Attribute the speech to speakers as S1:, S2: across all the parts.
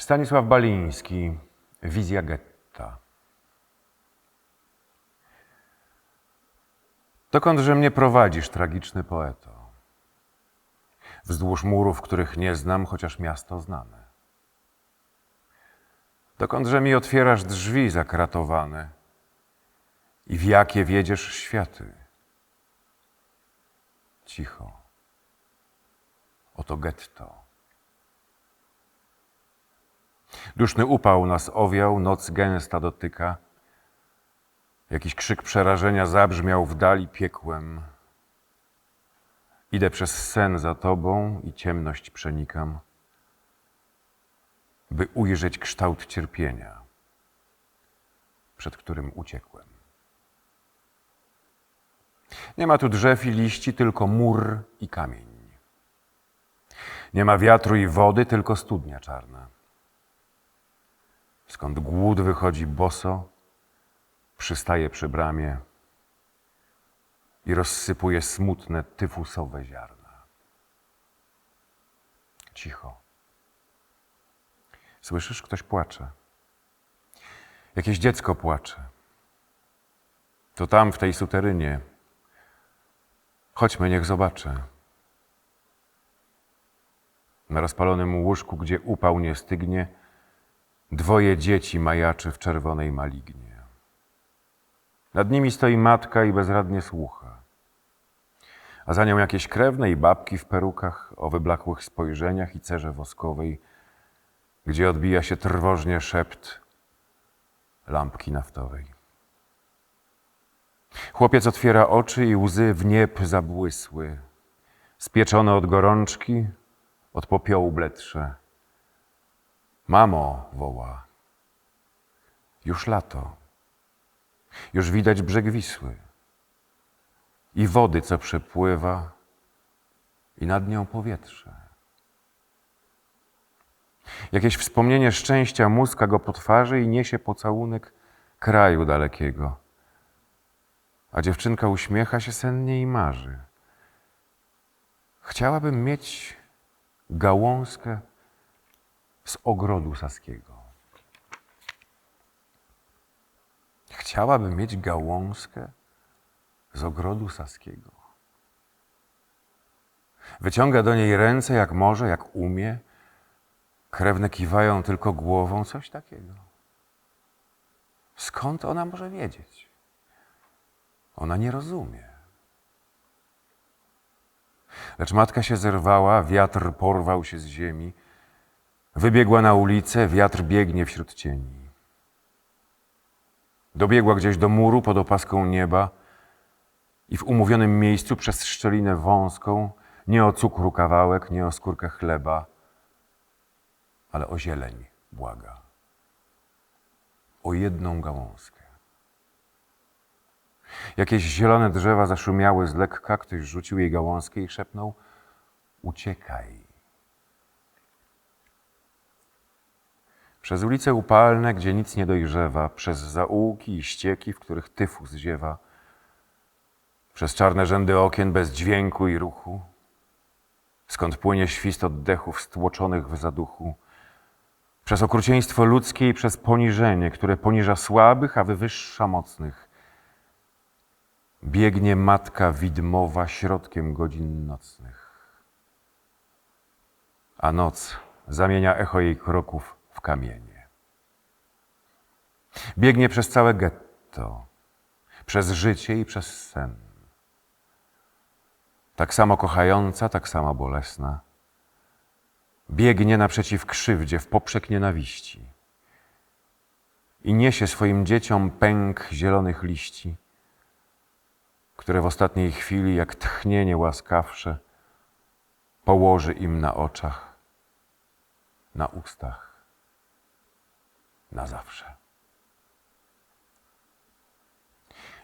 S1: Stanisław Baliński, Wizja getta. Dokądże mnie prowadzisz, tragiczny poeto? Wzdłuż murów, których nie znam, chociaż miasto znane. Dokądże mi otwierasz drzwi zakratowane i w jakie wiedziesz światy? Cicho. Oto getto. Duszny upał nas owiał, noc gęsta dotyka. Jakiś krzyk przerażenia zabrzmiał w dali piekłem. Idę przez sen za tobą i ciemność przenikam, by ujrzeć kształt cierpienia, przed którym uciekłem. Nie ma tu drzew i liści, tylko mur i kamień. Nie ma wiatru i wody, tylko studnia czarna. Skąd głód wychodzi boso, przystaje przy bramie i rozsypuje smutne tyfusowe ziarna. Cicho. Słyszysz, ktoś płacze. Jakieś dziecko płacze. To tam, w tej suterynie. Chodźmy, niech zobaczę. Na rozpalonym łóżku, gdzie upał nie stygnie, dwoje dzieci majaczy w czerwonej malignie. Nad nimi stoi matka i bezradnie słucha. A za nią jakieś krewne i babki w perukach, o wyblakłych spojrzeniach i cerze woskowej, gdzie odbija się trwożnie szept lampki naftowej. Chłopiec otwiera oczy i łzy w nieb zabłysły. Spieczone od gorączki, od popiołu bletrze. Mamo, woła. Już lato. Już widać brzeg Wisły. I wody, co przepływa, i nad nią powietrze. Jakieś wspomnienie szczęścia muska go po twarzy i niesie pocałunek kraju dalekiego. A dziewczynka uśmiecha się sennie i marzy. Chciałabym mieć gałązkę z ogrodu saskiego. Chciałabym mieć gałązkę z ogrodu saskiego. Wyciąga do niej ręce jak może, jak umie. Krewne kiwają tylko głową, coś takiego. Skąd ona może wiedzieć? Ona nie rozumie. Lecz matka się zerwała, wiatr porwał się z ziemi. Wybiegła na ulicę, wiatr biegnie wśród cieni. Dobiegła gdzieś do muru pod opaską nieba i w umówionym miejscu przez szczelinę wąską, nie o cukru kawałek, nie o skórkę chleba, ale o zieleń błaga. O jedną gałązkę. Jakieś zielone drzewa zaszumiały z lekka, ktoś rzucił jej gałązkę i szepnął: Uciekaj. Przez ulice upalne, gdzie nic nie dojrzewa, przez zaułki i ścieki, w których tyfus ziewa, przez czarne rzędy okien bez dźwięku i ruchu, skąd płynie świst oddechów stłoczonych w zaduchu, przez okrucieństwo ludzkie i przez poniżenie, które poniża słabych, a wywyższa mocnych, biegnie matka widmowa środkiem godzin nocnych. A noc zamienia echo jej kroków w kamienie. Biegnie przez całe getto, przez życie i przez sen. Tak samo kochająca, tak samo bolesna. Biegnie naprzeciw krzywdzie, w poprzek nienawiści. I niesie swoim dzieciom pęk zielonych liści, które w ostatniej chwili, jak tchnienie łaskawsze, położy im na oczach, na ustach na zawsze.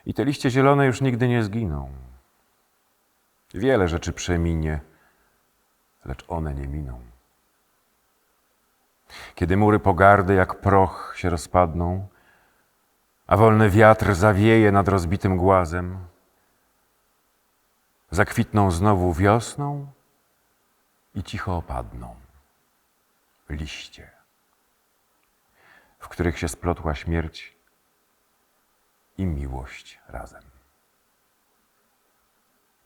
S1: I te liście zielone już nigdy nie zginą. Wiele rzeczy przeminie, lecz one nie miną. Kiedy mury pogardy jak proch się rozpadną, a wolny wiatr zawieje nad rozbitym głazem, zakwitną znowu wiosną i cicho opadną liście których się splotła śmierć i miłość razem.